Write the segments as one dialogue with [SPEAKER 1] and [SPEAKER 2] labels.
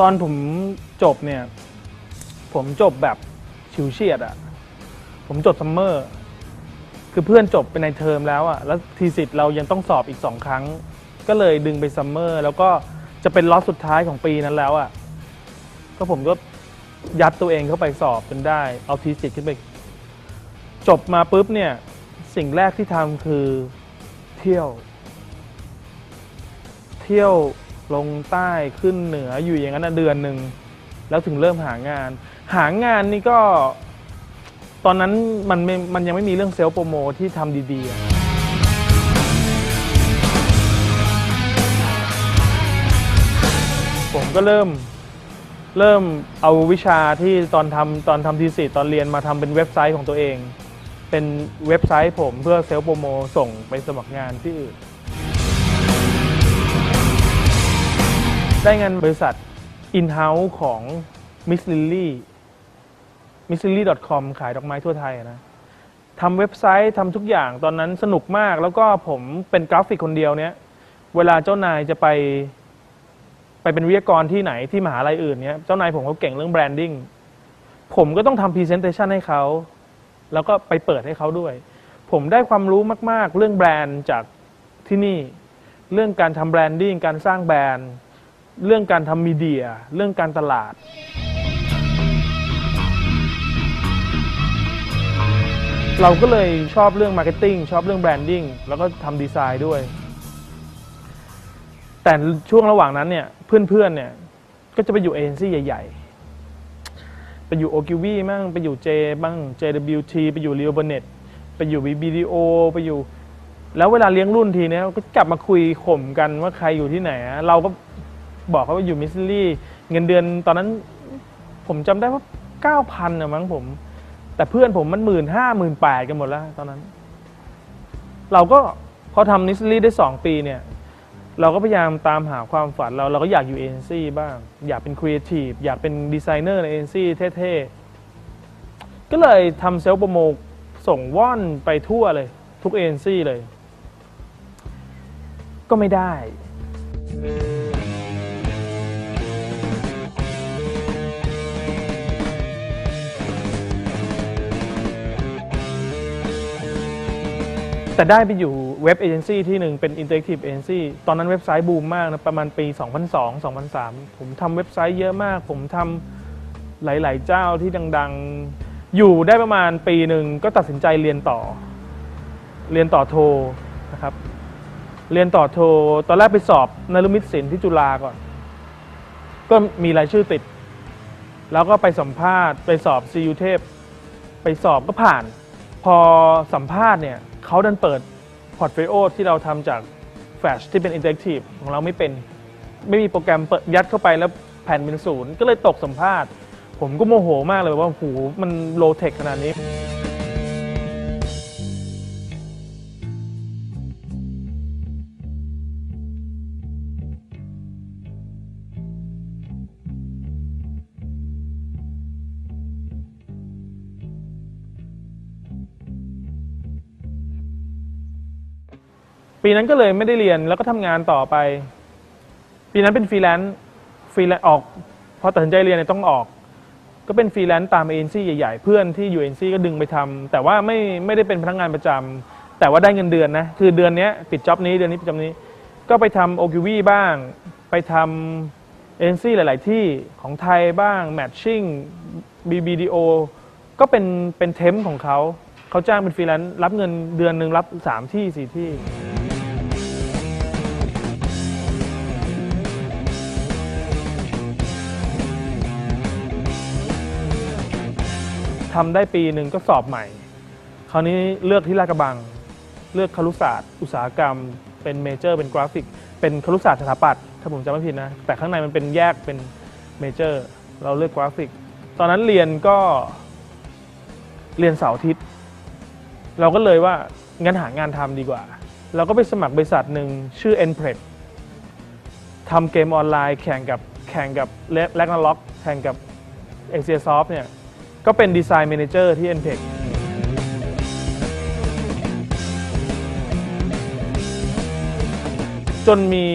[SPEAKER 1] ตอนผมจบเนี่ย ผมจบแบบฉิวเฉียดอะผมจบซัมเมอร์ คือเพื่อนจบเป็นในเทอมแล้วอะแล้วทีสิทธ์เรายังต้องสอบอีกสองครั้ง ก็เลยดึงไปซัมเมอร์ แล้วก็จะเป็นล็อตสุดท้ายของปีนั้นแล้วอะก็ผมก็ยัดตัวเองเข้าไปสอบจนได้ เอาทีสิทธ์ขึ้นไป จบมาปุ๊บเนี่ย สิ่งแรกที่ทำคือเที่ยว เที่ยว ลงใต้ขึ้นเหนืออยู่อย่างนั้นนะเดือนหนึ่งแล้วถึงเริ่มหางาน หางานนี่ก็ ตอนนั้นมันไม่มันยังไม่มีเรื่องเซลล์โปรโมที่ทำดีๆอะผมก็เริ่มเริ่มเอาวิชาที่ตอนทำตอนทำทีสิตอนเรียนมาทำเป็นเว็บไซต์ของตัวเอง เป็นเว็บไซต์ผมเพื่อเซลล์โปรโมส่งไปสมัครงานที่อื่น ได้งานบริษัท in-house ของ Miss Lily misslily.com ขายดอกไม้ทั่วไทยนะทำเว็บไซต์ทำทุกอย่างตอนนั้นสนุกมากแล้วก็ผมเป็นกราฟิกคนเดียวเนี้ยเวลาเจ้านายจะไป ไปเป็นวิทยากรที่ไหนที่มหาลัยอื่นเนี้ยเจ้านายผมเขาเก่งเรื่องแบรนดิ้งผมก็ต้องทำพรีเซนเตชันให้เขา แล้วก็ไปเปิดให้เขาด้วย ผมได้ความรู้มาก ๆ เรื่องแบรนด์จากที่นี่ เรื่องการทำแบรนดิ้งการสร้างแบรนด์ เรื่องการทำมีเดีย เรื่องการตลาด เราก็เลยชอบเรื่องมาร์เก็ตติ้งชอบเรื่องแบรนดิ้งแล้วก็ทำดีไซน์ด้วย แต่ช่วงระหว่างนั้นเนี่ยเพื่อนๆเนี่ยก็จะไปอยู่เอเจนซี่ใหญ่ ๆ ไปอยู่โอคิวีบ้างไปอยู่เจบ้าง JWT ไปอยู่ r e o b o n e t ไปอยู่ BBDO ไปอยู่ แล้วเวลาเลี้ยงรุ่นทีเนี้ยก็กลับมาคุยข่มกันว่าใครอยู่ที่ไหน เราก็ บอกเขาว่าอยู่มิสซิลี่เงินเดือนตอนนั้น ผมจำได้ว่า9,000นะมั้งผม แต่เพื่อนผมมันหมื่นห้าหมื่นแปดกันหมดแล้ว ตอนนั้น เราก็พอทำนิสซิลี่ได้สองปีเนี่ย เราก็พยายามตามหาความฝันเราเราก็อยากอยู่เอ็นซี่บ้าง อยากเป็นครีเอทีฟอยากเป็นดีไซเนอร์ในเอ็นซี่เท่ๆ ก็เลยทำเซลล์โปรโมทส่งว่อนไปทั่วเลย ทุกเอ็นซี่เลย ก็ไม่ได้ แต่ได้ไปอยู่เว็บเอเจนซี่ที่หนึ่งเป็น Interactive Agency ตอนนั้นเว็บไซต์บูมมากนะประมาณปี 2002 2003 ผมทำเว็บไซต์เยอะมาก ผมทำหลาย ๆ เจ้าที่ดัง ๆ อยู่ได้ประมาณปีหนึ่งก็ตัดสินใจเรียนต่อ เรียนต่อโทนะครับ เรียนต่อโท ตอนแรกไปสอบนรุมิตศิลป์ที่จุฬาก่อน ก็มีรายชื่อติด แล้วก็ไปสัมภาษณ์ไปสอบซียูเทพ ไปสอบก็ผ่าน พอสัมภาษณ์เนี่ย เขาดันเปิดพอร์ตโฟลิโอที่เราทำจากแฟลชที่เป็นอินเทอร์ทีฟของเราไม่เป็นไม่มีโปรแกรมเปิดยัดเข้าไปแล้วแผ่นเป็นศูนย์ก็เลยตกสัมภาษณ์ ผมก็โมโหมากเลยว่าโอ้โหมันโลเทคขนาดนี้ ปีนั้นก็เลยไม่ได้เรียนแล้วก็ทำงานต่อไป ปีนั้นเป็นฟรีแลนซ์ฟรีแลนซ์ออกพอตัดสินใจเรียนเนี่ยต้องออก ก็เป็นฟรีแลนซ์ตามเอ็นซี่ใหญ่ๆ เพื่อนที่อยู่เอ็นซี่ก็ดึงไปทำแต่ว่าไม่ไม่ได้เป็นพนักงานประจำแต่ว่าได้เงินเดือนนะ คือเดือนเนี้ยปิดจ็อบนี้เดือนนี้ปิดจ็อบนี้ ก็ไปทำโอคิวีบ้าง ไปทำเอ็นซี่หลาย ๆ ที่ของไทยบ้างแมทชิ่ง BBDO ก็เป็นเป็นเทมของเขา เขาจ้างเป็นฟรีแลนซ์รับเงินเดือนหนึ่งรับสามที่สี่ที่ ทำได้ปีหนึ่งก็สอบใหม่ คราวนี้เลือกที่ลาดกระบัง เลือกครุศาสตร์ อุตสาหกรรม เป็นเมเจอร์ เป็นกราฟิก เป็นครุศาสตร์สถาปัตย์ถ้าผมจำไม่ผิดนะ แต่ข้างในมันเป็นแยกเป็นเมเจอร์ เราเลือกกราฟิก ตอนนั้นเรียนก็เรียนเสาร์อาทิตย์ เราก็เลยว่างั้นหางานทำดีกว่า เราก็ไปสมัครบริษัทหนึ่งชื่อ n p r e d ทำเกมออนไลน์แข่งกับแข่งกับแลกนาล็อกแข่งกับ a s i a s o f t เนี่ย ก็เป็นดีไซน์ a ม a เจอร์ที่ n p e c จนมี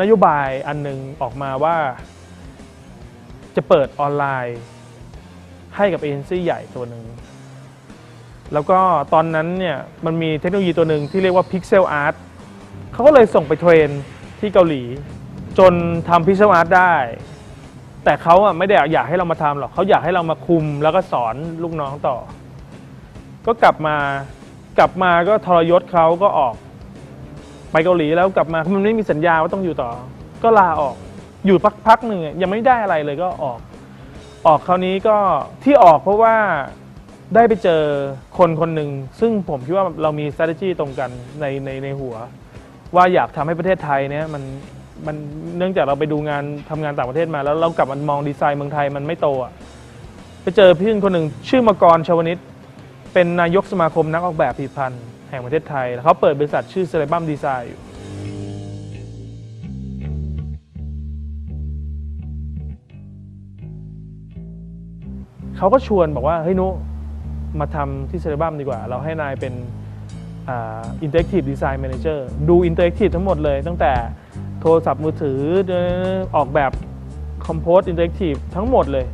[SPEAKER 1] นโยบายอันหนึงออกมาว่า จะเปิดออนไลน์ให้กับเอเจนซี่ใหญ่ตัวหนึ่ง แล้วก็ตอนนั้นเนี่ยมันมีเทคโนโลยีตัวหนึ่งที่เรียกว่า Pixel Art เขาก็เลยส่งไปเทรนที่เกาหลี จนทำ Pixel Art ได้ แต่เขาอะไม่ได้อยากให้เรามาทำหรอกเขาอยากให้เรามาคุมแล้วก็สอนลูกน้องต่อ ก็กลับมากลับมาก็ทรยศเขาก็ออก ไปเกาหลีแล้วกลับมามันไม่มีสัญญาว่าต้องอยู่ต่อ ก็ลาออกอยู่พักพักหนึ่งยังไม่ได้อะไรเลยก็ออก ออกคราวนี้ก็ที่ออกเพราะว่าได้ไปเจอคนคนหนึ่งซึ่งผมคิดว่าเรามี strategy ตรงกันในในในหัว ว่าอยากทำให้ประเทศไทยเนี่ยมัน มันเนื่องจากเราไปดูงานทำงานต่างประเทศมา แล้วเรากลับมามองดีไซน์เมืองไทยมันไม่โตอะไปเจอพี่คนหนึ่งชื่อมกรชวนิตเป็นนายกสมาคมนักออกแบบผลิตภัณฑ์แห่งประเทศไทยเขาเปิดบริษัทชื่อเซเลบัมดีไซน์อยู่เขาก็ชวนบอกว่าเฮ้ยนุมาทำที่เซเลบัมดีกว่า เราให้นายเป็นอินเตอร์แอคทีฟดีไซน์แมเนเจอร์ดูอินเตอร์แอคทีฟทั้งหมดเลยตั้งแต่ โทรศัพท์มือถือออกแบบคอมโพสอินเตอร์แอคทีฟทั้งหมดเลย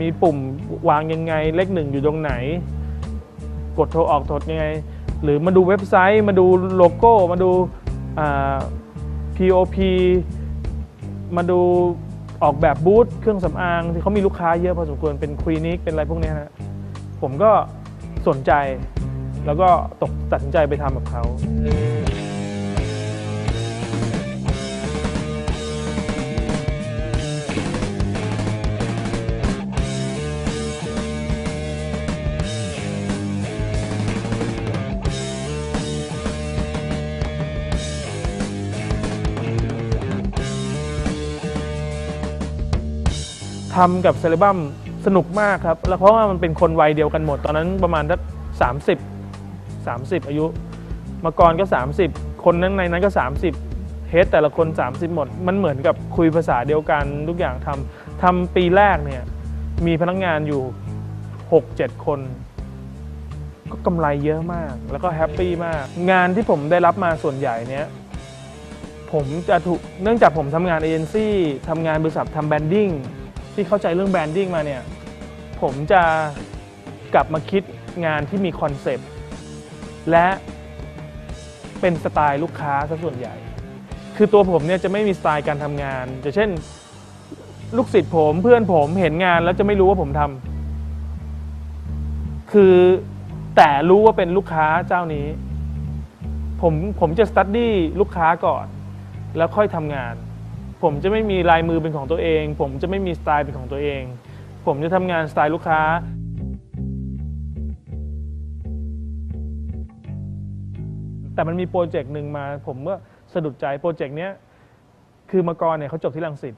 [SPEAKER 1] มีปุ่มวางยังไงเลขหนึ่งอยู่ตรงไหน กดโทรออกโทรยังไง หรือมาดูเว็บไซต์มาดูโลโก้มาดู POP มาดูออกแบบบูธเครื่องสำอางที่เขามีลูกค้าเยอะพอสมควรเป็นคลินิกเป็นอะไรพวกนี้นะผมก็สนใจแล้วก็ตกตัดสินใจไปทำกับเขา ทำกับเซเลบัมสนุกมากครับ แล้วเพราะว่ามันเป็นคนวัยเดียวกันหมด ตอนนั้นประมาณสักสามสิบสามสิบอายุมากรก็ 30 คนนั้นในนั้นก็ 30 เฮดแต่ละคน 30 หมด มันเหมือนกับคุยภาษาเดียวกันทุกอย่างทำทำปีแรกเนี่ย มีพนักงานอยู่ 6-7 คน ก็กำไรเยอะมาก แล้วก็แฮปปี้มาก งานที่ผมได้รับมาส่วนใหญ่เนี่ยผมจะถูกเนื่องจากผมทำงานเอเจนซี่ทำงานบริษัททำแบรนดิ้ง ที่เข้าใจเรื่องแบรนดิ้งมาเนี่ยผมจะกลับมาคิดงานที่มีคอนเซปต์และเป็นสไตล์ลูกค้าซะส่วนใหญ่ คือตัวผมเนี่ยจะไม่มีสไตล์การทำงานจะเช่น ลูกศิษย์ผมเพื่อนผมเห็นงานแล้วจะไม่รู้ว่าผมทำคือแต่รู้ว่าเป็นลูกค้าเจ้านี้ ผมผมจะสตัดดี้ลูกค้าก่อน แล้วค่อยทำงาน ผมจะไม่มีลายมือเป็นของตัวเอง ผมจะไม่มีสไตล์เป็นของตัวเอง ผมจะทำงานสไตล์ลูกค้า แต่มันมีโปรเจกต์หนึ่งมา ผมก็สะดุดใจโปรเจกต์เนี้ยคือมากรเนี่ยเขาจบที่ลังสิต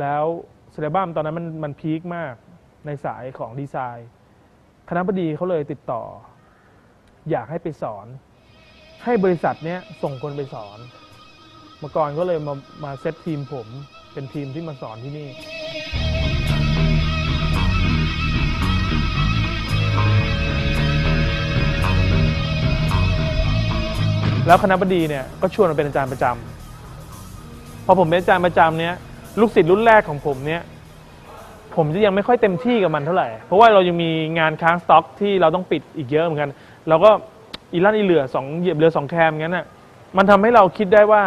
[SPEAKER 1] แล้วเซเลบัมตอนนั้นมันมันพีคมากในสายของดีไซน์ คณะบดีเขาเลยติดต่อ อยากให้ไปสอน ให้บริษัทเนี้ยส่งคนไปสอน มากรก็เลยมามาเซตทีมผม เป็นทีมที่มาสอนที่นี่ แล้วคณะบดีเนี่ยก็ชวนมาเป็นอาจารย์ประจำพอผมเป็นอาจารย์ประจำเนี่ยลูกศิษย์รุ่นแรกของผมเนี่ยผมจะยังไม่ค่อยเต็มที่กับมันเท่าไหร่ เพราะว่าเรายังมีงานค้างสต็อกที่เราต้องปิดอีกเยอะเหมือนกัน เราก็อีลั่นอีเหลือสองเหยียบเรือสองแคมงั้นน่ะ มันทำให้เราคิดได้ว่า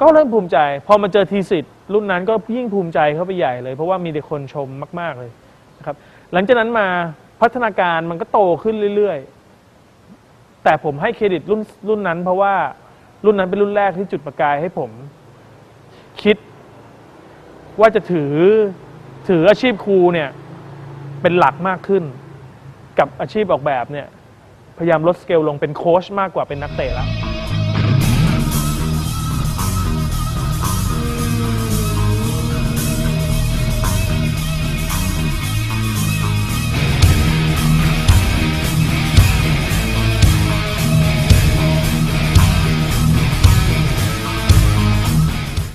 [SPEAKER 1] ก็เริ่มภูมิใจ พอมาเจอทีสิทธ์รุ่นนั้นก็ยิ่งภูมิใจเข้าไปใหญ่เลย เพราะว่ามีแต่คนชมมาก ๆเลยนะครับ หลังจากนั้นมาพัฒนาการมันก็โตขึ้นเรื่อยๆ แต่ผมให้เครดิตรุ่นรุ่นนั้น เพราะว่ารุ่นนั้นเป็นรุ่นแรกที่จุดประกายให้ผม คิดว่าจะถือถืออาชีพครูเนี่ยเป็นหลักมากขึ้น กับอาชีพออกแบบเนี่ยพยายามลดสเกลลงเป็นโค้ชมากกว่าเป็นนักเตะและ